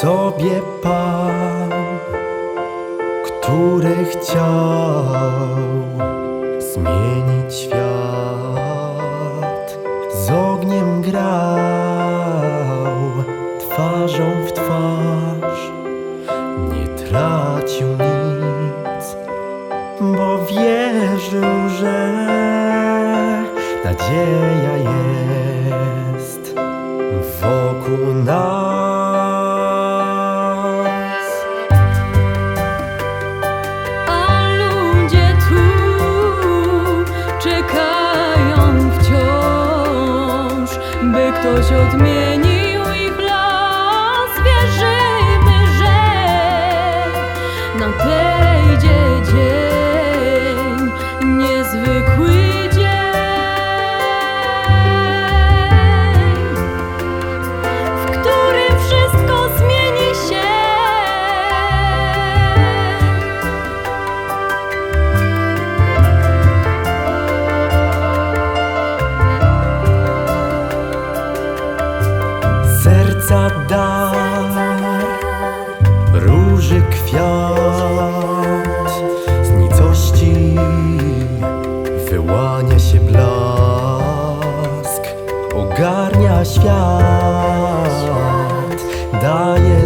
sobie Pan, który chciał zmienić świat. Z ogniem grał twarzą w twarz, nie tracił nic, bo wierzył, że nadzieja jest wokół nas. Ktoś odmienił serca dar, róży kwiat, z nicości wyłania się blask, ogarnia świat, daje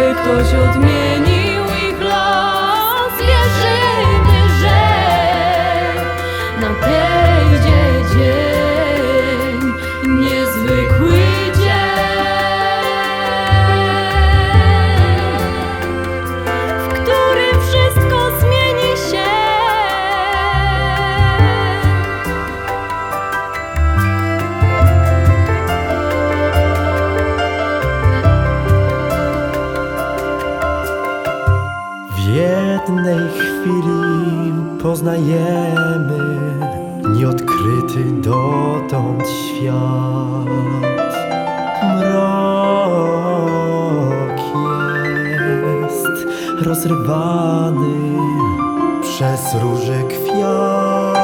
by ktoś odmienił ich los. Wierzymy, że nadejdzie poznajemy nieodkryty dotąd świat. Mrok jest rozrywany przez róże kwiat.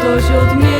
Ktoś odmienił